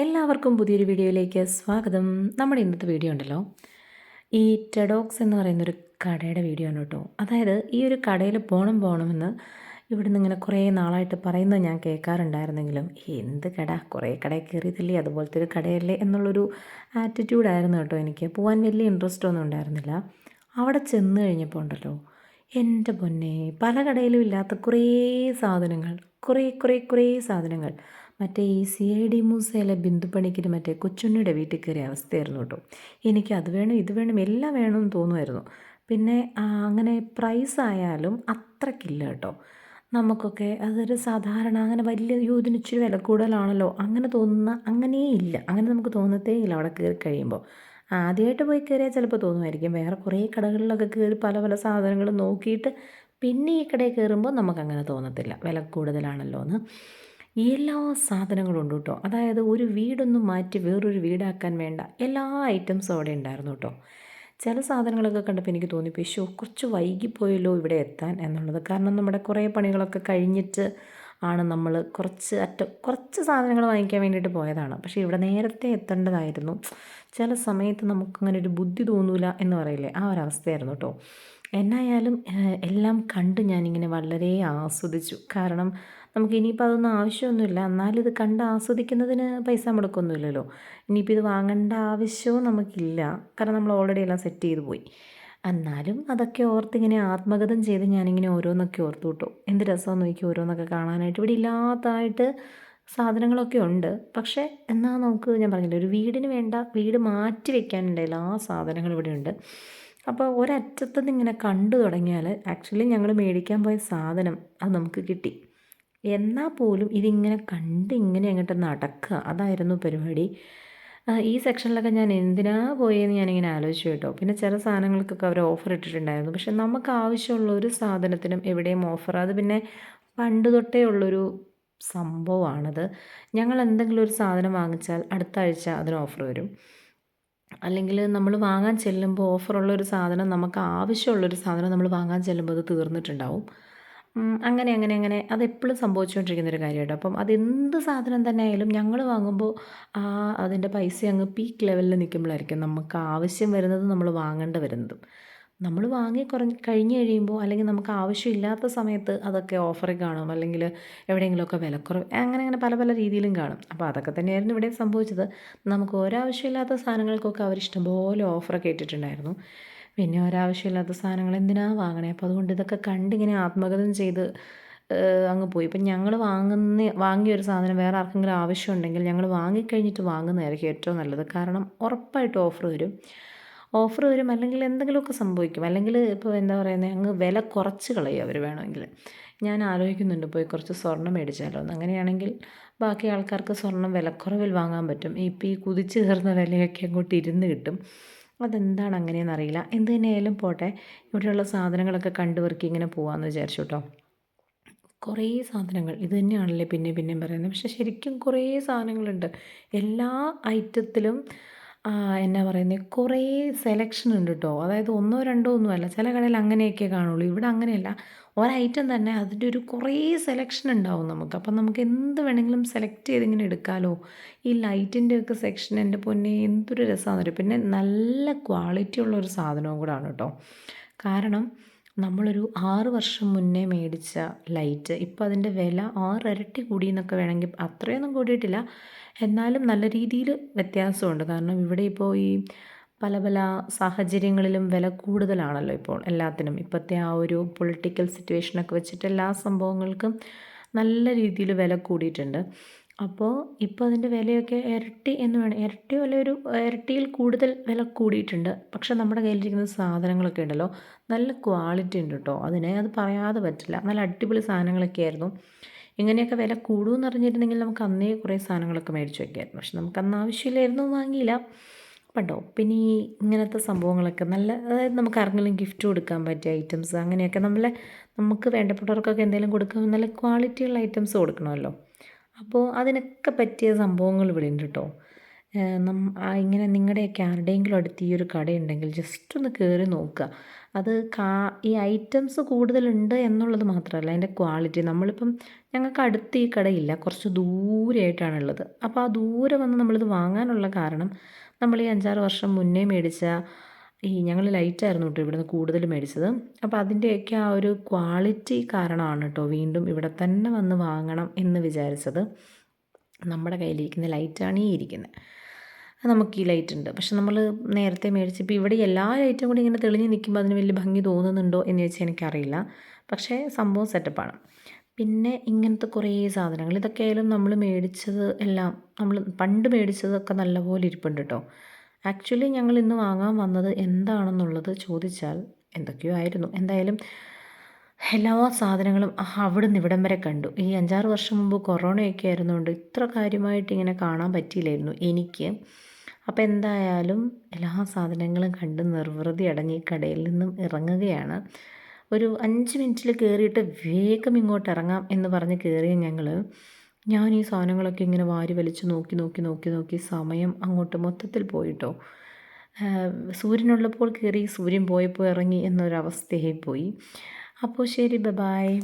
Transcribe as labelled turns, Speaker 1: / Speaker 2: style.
Speaker 1: എല്ലാവർക്കും പുതിയൊരു വീഡിയോയിലേക്ക് സ്വാഗതം. നമ്മുടെ ഇന്നത്തെ വീഡിയോ ഉണ്ടല്ലോ. ഈ ടെഡോക്സ് എന്ന് പറയുന്നൊരു കടയുടെ വീഡിയോ ആണ് കേട്ടോ. അതായത് ഈ ഒരു കടയിൽ പോകണം പോകണമെന്ന് ഇവിടുന്ന് ഇങ്ങനെ കുറേ നാളായിട്ട് പറയുന്നത് ഞാൻ കേൾക്കാറുണ്ടായിരുന്നെങ്കിലും എന്ത് കട? കുറേ കടയിൽ കയറിയതില്ലേ? അതുപോലത്തെ ഒരു കടയല്ലേ? എന്നുള്ളൊരു ആറ്റിറ്റ്യൂഡായിരുന്നു കേട്ടോ എനിക്ക്. പോകാൻ വലിയ ഇൻട്രസ്റ്റ് ഒന്നും ഉണ്ടായിരുന്നില്ല. അവിടെ ചെന്ന് കഴിഞ്ഞപ്പോൾ ഉണ്ടല്ലോ എന്റെ പൊന്നെ പല കടയിലും ഇല്ലാത്ത കുറേ സാധനങ്ങൾ കുറേ കുറേ കുറേ സാധനങ്ങൾ. മറ്റേ ഈ സി ഐ ഡി മൂസയിലെ ബിന്ദുപ്പണിക്കിന് മറ്റേ കൊച്ചുണ്ണിയുടെ വീട്ടിൽ കയറിയ അവസ്ഥയായിരുന്നു കേട്ടോ. എനിക്ക് അത് വേണം ഇത് വേണം എല്ലാം വേണമെന്ന് തോന്നുമായിരുന്നു. പിന്നെ അങ്ങനെ പ്രൈസ് ആയാലും അത്രക്കില്ല കേട്ടോ. നമുക്കൊക്കെ അതൊരു സാധാരണ അങ്ങനെ വലിയ യോ ഇതിന് ഇച്ചിരി വില കൂടുതലാണല്ലോ. അങ്ങനെ തോന്നുന്ന അങ്ങനെയേ ഇല്ല. അങ്ങനെ നമുക്ക് തോന്നത്തേ ഇല്ല അവിടെ കയറി കഴിയുമ്പോൾ. ആദ്യമായിട്ട് പോയി കയറിയാൽ ചിലപ്പോൾ തോന്നുമായിരിക്കും. വേറെ കുറേ കടകളിലൊക്കെ കയറി പല പല സാധനങ്ങൾ നോക്കിയിട്ട് പിന്നെ ഈ കടയിൽ കയറുമ്പോൾ നമുക്കങ്ങനെ തോന്നത്തില്ല. വില കൂടുതലാണല്ലോ എന്ന് എല്ലാ സാധനങ്ങളും ഉണ്ട് കേട്ടോ. അതായത് ഒരു വീടൊന്നും മാറ്റി വേറൊരു വീടാക്കാൻ വേണ്ട. എല്ലാ ഐറ്റംസും അവിടെ ഉണ്ടായിരുന്നു കേട്ടോ. ചില സാധനങ്ങളൊക്കെ കണ്ടപ്പോൾ എനിക്ക് തോന്നി പക്ഷേ കുറച്ച് വൈകിപ്പോയല്ലോ ഇവിടെ എത്താൻ എന്നുള്ളത്. കാരണം നമ്മുടെ കുറേ പണികളൊക്കെ കഴിഞ്ഞിട്ട് ആണ് നമ്മൾ കുറച്ച് അറ്റ കുറച്ച് സാധനങ്ങൾ വാങ്ങിക്കാൻ വേണ്ടിയിട്ട് പോയതാണ്. പക്ഷേ ഇവിടെ നേരത്തെ എത്തേണ്ടതായിരുന്നു. ചില സമയത്ത് നമുക്കങ്ങനെ ഒരു ബുദ്ധി തോന്നൂല എന്ന് പറയില്ലേ? ആ ഒരവസ്ഥയായിരുന്നു കേട്ടോ. എന്നായാലും എല്ലാം കണ്ട് ഞാനിങ്ങനെ വളരെ ആസ്വദിച്ചു. കാരണം നമുക്ക് ഇനിയിപ്പോൾ അതൊന്നും ആവശ്യമൊന്നുമില്ല. എന്നാലും ഇത് കണ്ട് ആസ്വദിക്കുന്നതിന് പൈസ മുടക്കൊന്നുമില്ലല്ലോ. ഇനിയിപ്പോൾ ഇത് വാങ്ങേണ്ട ആവശ്യവും നമുക്കില്ല. കാരണം നമ്മൾ ഓൾറെഡി എല്ലാം സെറ്റ് ചെയ്ത് പോയി. എന്നാലും അതൊക്കെ ഓർത്ത് ഇങ്ങനെ ആത്മഗതം ചെയ്ത് ഞാനിങ്ങനെ ഓരോന്നൊക്കെ ഓർത്തു കിട്ടും. എന്ത് രസമാണെന്ന് നോക്കി ഓരോന്നൊക്കെ കാണാനായിട്ട്. ഇവിടെ ഇല്ലാത്തതായിട്ട് സാധനങ്ങളൊക്കെ ഉണ്ട്. പക്ഷേ എന്നാൽ നമുക്ക് ഞാൻ പറഞ്ഞില്ല ഒരു വീടിന് വേണ്ട വീട് മാറ്റി വെക്കാനുണ്ട് എല്ലാ സാധനങ്ങളും ഇവിടെ ഉണ്ട്. അപ്പോൾ ഒരറ്റത്തുനിന്ന് ഇങ്ങനെ കണ്ടു തുടങ്ങിയാൽ ആക്ച്വലി ഞങ്ങൾ മേടിക്കാൻ പോയ സാധനം അത് നമുക്ക് കിട്ടി. എന്നാൽ പോലും ഇതിങ്ങനെ കണ്ട് ഇങ്ങനെ അങ്ങോട്ട് നടക്കുക. അതായിരുന്നു പരിപാടി. ഈ സെക്ഷനിലൊക്കെ ഞാൻ എന്തിനാ പോയെന്ന് ഞാനിങ്ങനെ ആലോചിച്ചു കേട്ടോ. പിന്നെ ചില സാധനങ്ങൾക്കൊക്കെ അവർ ഓഫർ ഇട്ടിട്ടുണ്ടായിരുന്നു. പക്ഷെ നമുക്ക് ആവശ്യമുള്ള ഒരു സാധനത്തിനും എവിടെയും ഓഫർ അത് പിന്നെ പണ്ട് തൊട്ടേ ഉള്ളൊരു സംഭവമാണത്. ഞങ്ങൾ എന്തെങ്കിലും ഒരു സാധനം വാങ്ങിച്ചാൽ അടുത്ത ആഴ്ച അതിന് ഓഫർ വരും. അല്ലെങ്കിൽ നമ്മൾ വാങ്ങാൻ ചെല്ലുമ്പോൾ ഓഫറുള്ള ഒരു സാധനം നമുക്ക് ആവശ്യമുള്ളൊരു സാധനം നമ്മൾ വാങ്ങാൻ ചെല്ലുമ്പോൾ അത് തീർന്നിട്ടുണ്ടാവും. അങ്ങനെ അങ്ങനെ അങ്ങനെ അതെപ്പോഴും സംഭവിച്ചുകൊണ്ടിരിക്കുന്ന ഒരു കാര്യമാണ് അപ്പം അതെന്ത് സാധനം തന്നെ ആയാലും ഞങ്ങൾ വാങ്ങുമ്പോൾ ആ അതിന്റെ പൈസ അങ്ങ് പീക്ക് ലെവലിൽ നിൽക്കുമ്പോഴായിരിക്കും നമുക്ക് ആവശ്യം വരുന്നത് നമ്മൾ വാങ്ങേണ്ട വരുന്നതും. നമ്മൾ വാങ്ങി കുറഞ്ഞ് കഴിഞ്ഞ് കഴിയുമ്പോൾ അല്ലെങ്കിൽ നമുക്ക് ആവശ്യമില്ലാത്ത സമയത്ത് അതൊക്കെ ഓഫറിൽ കാണും. അല്ലെങ്കിൽ എവിടെയെങ്കിലുമൊക്കെ വിലക്കുറവ് അങ്ങനെ അങ്ങനെ പല പല രീതിയിലും കാണും. അപ്പോൾ അതൊക്കെ തന്നെയായിരുന്നു ഇവിടെ സംഭവിച്ചത്. നമുക്ക് ഒരാവശ്യമില്ലാത്ത സാധനങ്ങൾക്കൊക്കെ അവർ ഇഷ്ടംപോലെ ഓഫറൊക്കെ ഇട്ടിട്ടുണ്ടായിരുന്നു. പിന്നെ ഒരാവശ്യമില്ലാത്ത സാധനങ്ങൾ എന്തിനാണ് വാങ്ങണേ? അപ്പോൾ അതുകൊണ്ട് ഇതൊക്കെ കണ്ടിങ്ങനെ ആത്മഗതം ചെയ്ത് അങ്ങ് പോയി. ഇപ്പം ഞങ്ങൾ വാങ്ങുന്ന വാങ്ങിയ ഒരു സാധനം വേറെ ആർക്കെങ്കിലും ആവശ്യമുണ്ടെങ്കിൽ ഞങ്ങൾ വാങ്ങിക്കഴിഞ്ഞിട്ട് വാങ്ങുന്നതായിരിക്കും ഏറ്റവും നല്ലത്. കാരണം ഉറപ്പായിട്ട് ഓഫർ വരും. ഓഫർ വരും അല്ലെങ്കിൽ എന്തെങ്കിലുമൊക്കെ സംഭവിക്കും. അല്ലെങ്കിൽ ഇപ്പോൾ എന്താ പറയുന്നത് അങ്ങ് വില കുറച്ച് കളയും അവർ വേണമെങ്കിൽ. ഞാൻ ആലോചിക്കുന്നുണ്ട് പോയി കുറച്ച് സ്വർണം മേടിച്ചാലോ എന്ന്. അങ്ങനെയാണെങ്കിൽ ബാക്കി ആൾക്കാർക്ക് സ്വർണം വിലക്കുറവിൽ വാങ്ങാൻ പറ്റും. ഇപ്പോൾ ഈ കുതിച്ച് കയറുന്ന വിലയൊക്കെ അങ്ങോട്ട് ഇരുന്ന് കിട്ടും. അതെന്താണ് അങ്ങനെയെന്ന് അറിയില്ല. എന്ത് തന്നെയായാലും പോട്ടെ ഇവിടെയുള്ള സാധനങ്ങളൊക്കെ കണ്ടുപെറുക്കി ഇങ്ങനെ പോകാമെന്ന് വിചാരിച്ചു കേട്ടോ. കുറേ സാധനങ്ങൾ ഇത് തന്നെയാണല്ലേ പിന്നെ പിന്നെയും പറയുന്നത്. പക്ഷേ ശരിക്കും കുറേ സാധനങ്ങളുണ്ട്. എല്ലാ ഐറ്റത്തിലും എന്നാ പറയുന്നത് കുറേ സെലക്ഷൻ ഉണ്ട് കേട്ടോ അതായത് ഒന്നോ രണ്ടോ ഒന്നും അല്ല. ചില കടയിൽ അങ്ങനെയൊക്കെ കാണുള്ളൂ. ഇവിടെ അങ്ങനെയല്ല. ഒരൈറ്റം തന്നെ അതിന്റെ ഒരു കുറേ സെലക്ഷൻ ഉണ്ടാവും നമുക്ക്. അപ്പം നമുക്ക് എന്ത് വേണമെങ്കിലും സെലക്ട് ചെയ്ത് ഇങ്ങനെ എടുക്കാമല്ലോ ഈ ലൈറ്റിന്റെ ഒക്കെ സെക്ഷൻ എന്റെ പൊന്നെ എന്തൊരു രസമാണെന്ന് പിന്നെ നല്ല ക്വാളിറ്റി ഉള്ള ഒരു സാധനവും കൂടാണ് കേട്ടോ. കാരണം നമ്മളൊരു ആറ് വർഷം മുന്നേ മേടിച്ച ലൈറ്റ് ഇപ്പോൾ അതിന്റെ വില ആറിരട്ടി കൂടി എന്നൊക്കെ വേണമെങ്കിൽ അത്രയൊന്നും കൂടിയിട്ടില്ല. എന്നാലും നല്ല രീതിയിൽ വ്യത്യാസമുണ്ട്. കാരണം ഇവിടെ ഇപ്പോൾ ഈ പല പല സാഹചര്യങ്ങളിലും വില കൂടുതലാണല്ലോ ഇപ്പോൾ എല്ലാത്തിനും. ഇപ്പോഴത്തെ ആ ഒരു പൊളിറ്റിക്കൽ സിറ്റുവേഷനൊക്കെ വെച്ചിട്ട് എല്ലാ സംഭവങ്ങൾക്കും നല്ല രീതിയിൽ വില കൂടിയിട്ടുണ്ട്. അപ്പോൾ ഇപ്പോൾ അതിന്റെ വിലയൊക്കെ ഇരട്ടി എന്ന് വേണം ഇരട്ടി വില ഒരു ഇരട്ടിയിൽ കൂടുതൽ വില കൂടിയിട്ടുണ്ട്. പക്ഷെ നമ്മുടെ കയ്യിലിരിക്കുന്ന സാധനങ്ങളൊക്കെ ഉണ്ടല്ലോ നല്ല ക്വാളിറ്റി ഉണ്ട് കേട്ടോ അതിനെ അത് പറയാതെ പറ്റില്ല. നല്ല അടിപൊളി സാധനങ്ങളൊക്കെ ആയിരുന്നു. ഇങ്ങനെയൊക്കെ വില കൂടുമെന്ന് അറിഞ്ഞിരുന്നെങ്കിൽ നമുക്ക് അന്നേ കുറേ സാധനങ്ങളൊക്കെ മേടിച്ച് വയ്ക്കായിരുന്നു പക്ഷെ നമുക്ക് അന്ന് ആവശ്യമില്ലായിരുന്നു വാങ്ങിയില്ല. പണ്ടോ പിന്നെ ഈ ഇങ്ങനത്തെ സംഭവങ്ങളൊക്കെ നല്ല അതായത് നമുക്ക് ആർക്കെങ്കിലും ഗിഫ്റ്റ് കൊടുക്കാൻ പറ്റിയ ഐറ്റംസ് അങ്ങനെയൊക്കെ നമ്മളെ നമുക്ക് വേണ്ടപ്പെട്ടവർക്കൊക്കെ എന്തെങ്കിലും കൊടുക്കാൻ നല്ല ക്വാളിറ്റിയുള്ള ഐറ്റംസ് കൊടുക്കണമല്ലോ. അപ്പോൾ അതിനൊക്കെ പറ്റിയ സംഭവങ്ങൾ ഇവിടെ ഉണ്ട് കേട്ടോ ഇങ്ങനെ നിങ്ങളുടെയൊക്കെ ആരുടെയെങ്കിലും അടുത്ത് ഈ ഒരു കടയുണ്ടെങ്കിൽ ജസ്റ്റ് ഒന്ന് കയറി നോക്കുക. അത് കാ ഈ ഐറ്റംസ് കൂടുതലുണ്ട് എന്നുള്ളത് മാത്രമല്ല അതിന്റെ ക്വാളിറ്റി നമ്മളിപ്പം ഞങ്ങൾക്ക് അടുത്ത് ഈ കടയില്ല കുറച്ച് ദൂരെയായിട്ടാണുള്ളത്. അപ്പോൾ ആ ദൂരെ വന്ന് നമ്മളിത് വാങ്ങാനുള്ള കാരണം നമ്മൾ ഈ അഞ്ചാറ് വർഷം മുന്നേ മേടിച്ച ഈ ഞങ്ങൾ ലൈറ്റായിരുന്നു കേട്ടോ ഇവിടുന്ന് കൂടുതൽ മേടിച്ചത്. അപ്പോൾ അതിന്റെയൊക്കെ ആ ഒരു ക്വാളിറ്റി കാരണമാണ് കേട്ടോ വീണ്ടും ഇവിടെ തന്നെ വന്ന് വാങ്ങണം എന്ന് വിചാരിച്ചത്. നമ്മുടെ കയ്യിലിരിക്കുന്ന ലൈറ്റാണ് ഈ ഇരിക്കുന്നത് നമുക്ക് ഈ ലൈറ്റ് ഉണ്ട്. പക്ഷെ നമ്മൾ നേരത്തെ മേടിച്ച് ഇപ്പോൾ ഇവിടെ എല്ലാ ലൈറ്റും കൂടി ഇങ്ങനെ തെളിഞ്ഞ് നിൽക്കുമ്പോൾ അതിന് വലിയ ഭംഗി തോന്നുന്നുണ്ടോ എന്ന് ചോദിച്ചാൽ എനിക്കറിയില്ല. പക്ഷേ സംഭവം സെറ്റപ്പാണ് പിന്നെ ഇങ്ങനത്തെ കുറേ സാധനങ്ങൾ. ഇതൊക്കെ ആയാലും നമ്മൾ മേടിച്ചത് എല്ലാം നമ്മൾ പണ്ട് മേടിച്ചതൊക്കെ നല്ലപോലെ ഇരിപ്പുണ്ട് കേട്ടോ. ആക്ച്വലി ഞങ്ങൾ ഇന്ന് വാങ്ങാൻ വന്നത് എന്താണെന്നുള്ളത് ചോദിച്ചാൽ എന്തൊക്കെയോ ആയിരുന്നു. എന്തായാലും എല്ലാ സാധനങ്ങളും അവിടെ നിന്ന് ഇവിടം വരെ കണ്ടു. ഈ അഞ്ചാറ് വർഷം മുമ്പ് കൊറോണയൊക്കെ ആയിരുന്നുകൊണ്ട് ഇത്ര കാര്യമായിട്ട് ഇങ്ങനെ കാണാൻ പറ്റിയില്ലായിരുന്നു എനിക്ക്. അപ്പോൾ എന്തായാലും എല്ലാ സാധനങ്ങളും കണ്ട് നിർവൃതി അടങ്ങി കടയിൽ നിന്നും ഇറങ്ങുകയാണ്. ഒരു അഞ്ച് മിനിറ്റിൽ കയറിയിട്ട് വേഗം ഇങ്ങോട്ട് ഇറങ്ങാം എന്ന് പറഞ്ഞ് കയറിയ ഞങ്ങൾ ഞാൻ ഈ സാധനങ്ങളൊക്കെ ഇങ്ങനെ വാരി വലിച്ച് നോക്കി നോക്കി നോക്കി നോക്കി സമയം അങ്ങോട്ട് മൊത്തത്തിൽ പോയിട്ടോ. സൂര്യനുള്ളപ്പോൾ കയറി സൂര്യൻ പോയപ്പോൾ ഇറങ്ങി എന്നൊരവസ്ഥയായി പോയി. അപ്പോൾ ശരി ബ ബായ്